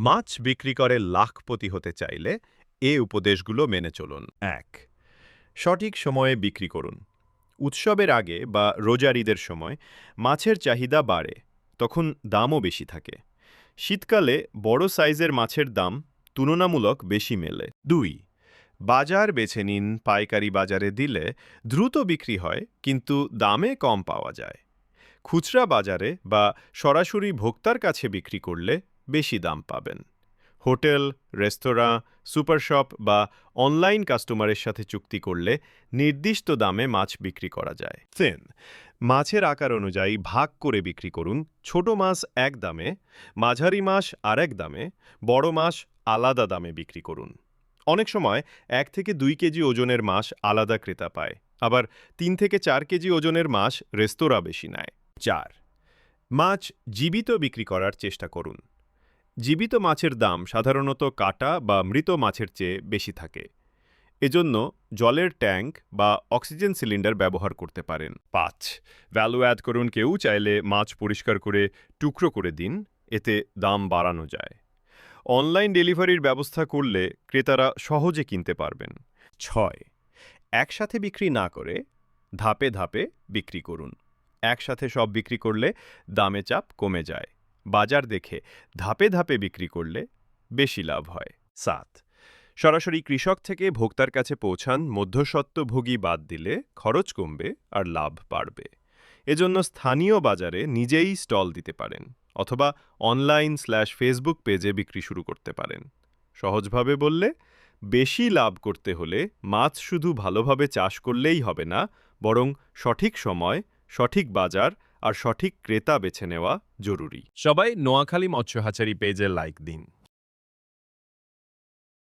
মাছ বিক্রি করে লাখপতি হতে চাইলে এ উপদেশগুলো মেনে চলুন। এক, সঠিক সময়ে বিক্রি করুন। উৎসবের আগে বা রোজার ঈদের সময় মাছের চাহিদা বাড়ে, তখন দামও বেশি থাকে। শীতকালে বড় সাইজের মাছের দাম তুলনামূলক বেশি মেলে। দুই, বাজার বেছে নিন। পাইকারি বাজারে দিলে দ্রুত বিক্রি হয়, কিন্তু দামে কম পাওয়া যায়। খুচরা বাজারে বা সরাসরি ভোক্তার কাছে বিক্রি করলে বেশি দাম পাবেন। হোটেল, রেস্তোরাঁ, সুপারশপ বা অনলাইন কাস্টমারের সাথে চুক্তি করলে নির্দিষ্ট দামে মাছ বিক্রি করা যায়। তিন মাছের আকার অনুযায়ী ভাগ করে বিক্রি করুন। ছোট মাছ এক দামে, মাঝারি মাছ আরেক দামে, বড় মাছ আলাদা দামে বিক্রি করুন। অনেক সময় এক থেকে দুই কেজি ওজনের মাছ আলাদা ক্রেতা পায়। আবার তিন থেকে চার কেজি ওজনের মাছ রেস্তোরাঁ বেশি নেয়। চার, মাছ জীবিত বিক্রি করার চেষ্টা করুন। জীবিত মাছের দাম সাধারণত কাটা বা মৃত মাছের চেয়ে বেশি থাকে। এজন্য জলের ট্যাঙ্ক বা অক্সিজেন সিলিন্ডার ব্যবহার করতে পারেন। পাঁচ ভ্যালু অ্যাড করুন কেউ চাইলে মাছ পরিষ্কার করে টুকরো করে দিন, এতে দাম বাড়ানো যায়। অনলাইন ডেলিভারির ব্যবস্থা করলে ক্রেতারা সহজে কিনতে পারবেন। ছয়, একসাথে বিক্রি না করে ধাপে ধাপে বিক্রি করুন। একসাথে সব বিক্রি করলে দামে চাপ কমে যায়। বাজার দেখে ধাপে ধাপে বিক্রি করলে বেশি লাভ হয়। সাত, সরাসরি কৃষক থেকে ভোক্তার কাছে পৌঁছান, মধ্যস্বত্বভোগী বাদ দিলে খরচ কমবে আর লাভ বাড়বে। এজন্য স্থানীয় বাজারে নিজেই স্টল দিতে পারেন অথবা অনলাইন স্ল্যাশ ফেসবুক পেজে বিক্রি শুরু করতে পারেন। সহজভাবে বললে, বেশি লাভ করতে হলে মাছ শুধু ভালোভাবে চাষ করলেই হবে না, বরং সঠিক সময়, সঠিক বাজার আর সঠিক ক্রেতা বেছে নেওয়া জরুরি। সবাই নোয়াখালী মৎস্য হাচারি পেজে লাইক দিন।